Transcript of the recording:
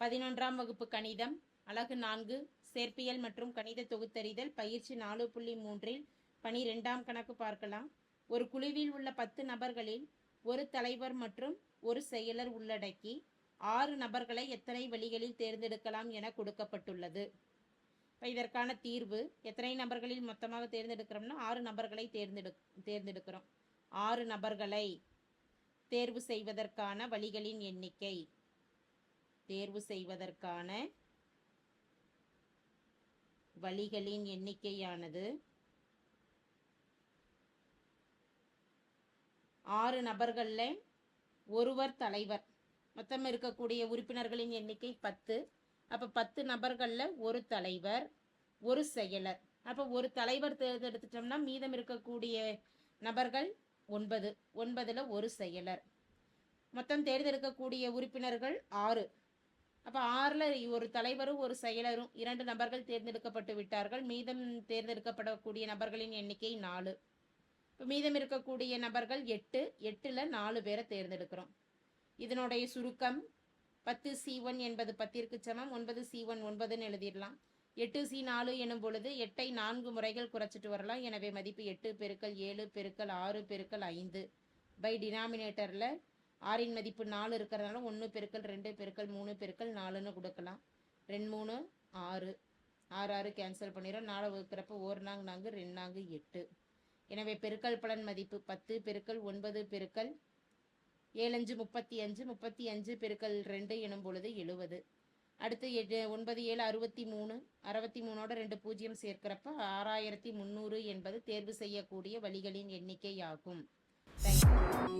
பதினொன்றாம் வகுப்பு கணிதம் அலகு நான்கு சேர்ப்பியல் மற்றும் கணித தொகுத்தறிதல் பயிற்சி நாலு புள்ளி மூன்றில் பனிரெண்டாம் கணக்கு பார்க்கலாம். ஒரு குழுவில் உள்ள பத்து நபர்களில் ஒரு தலைவர் மற்றும் ஒரு செயலர் உள்ளடக்கி ஆறு நபர்களை எத்தனை வழிகளில் தேர்ந்தெடுக்கலாம் என கொடுக்கப்பட்டுள்ளது. இப்போ இதற்கான தீர்வு எத்தனை நபர்களில் மொத்தமாக தேர்ந்தெடுக்கிறோம்னா ஆறு நபர்களை தேர்ந்தெடு தேர்ந்தெடுக்கிறோம். ஆறு நபர்களை தேர்வு செய்வதற்கான வழிகளின் எண்ணிக்கை. தேர்வு செய்வதற்கான வழிகளின் எண்ணிக்கையானது. ஆறு நபர்களில் ஒருவர் தலைவர். மொத்தம் இருக்கக்கூடிய உறுப்பினர்களின் எண்ணிக்கை பத்து. அப்போ பத்து நபர்களில் ஒரு தலைவர் ஒரு செயலர். அப்போ ஒரு தலைவர் தேர்ந்தெடுத்துட்டோம்னா மீதம் இருக்கக்கூடிய நபர்கள் ஒன்பது. ஒன்பதில் ஒரு செயலர். மொத்தம் தேர்ந்தெடுக்கக்கூடிய உறுப்பினர்கள் ஆறு. அப்போ ஆறில் ஒரு தலைவரும் ஒரு செயலரும் இரண்டு நபர்கள் தேர்ந்தெடுக்கப்பட்டு விட்டார்கள். மீதம் தேர்ந்தெடுக்கப்படக்கூடிய நபர்களின் எண்ணிக்கை நாலு. இப்போ மீதம் இருக்கக்கூடிய நபர்கள் எட்டு. எட்டில் நாலு பேரை தேர்ந்தெடுக்கிறோம். இதனுடைய சுருக்கம் பத்து சி ஒன் என்பது பத்திற்கு சமம். ஒன்பது சி ஒன் ஒன்பதுன்னு எழுதிடலாம். எட்டு சி நாலு எனும் பொழுது எட்டை நான்கு முறைகள் குறைச்சிட்டு வரலாம். எனவே மதிப்பு எட்டு பெருக்கல் ஏழு பெருக்கல் ஆறு பெருக்கல் ஐந்து. பை டினாமினேட்டரில் ஆறின் மதிப்பு நாலு இருக்கிறதுனால ஒன்று பெருக்கல் ரெண்டு பெருக்கல் மூணு பெருக்கல் நாலுன்னு கொடுக்கலாம். ரெண்டு மூணு ஆறு. ஆறு ஆறு கேன்சல் பண்ணிடுறோம். நாலு வகுக்கிறப்ப ஒரு நாங்கு நான்கு ரெண்டு நான்கு எட்டு. எனவே பெருக்கல் பலன் மதிப்பு பத்து பெருக்கல் ஒன்பது பெருக்கல் ஏழஞ்சு முப்பத்தி அஞ்சு முப்பத்தி அஞ்சு பெருக்கல் ரெண்டு எனும் பொழுது எழுபது அடுத்து எட்டு ஒன்பது ஏழு அறுபத்தி மூணு. அறுபத்தி மூணோட ரெண்டு பூஜ்ஜியம் சேர்க்கிறப்ப ஆறாயிரத்தி முந்நூறு என்பது தேர்வு செய்யக்கூடிய வழிகளின் எண்ணிக்கை ஆகும் தேங்க்யூ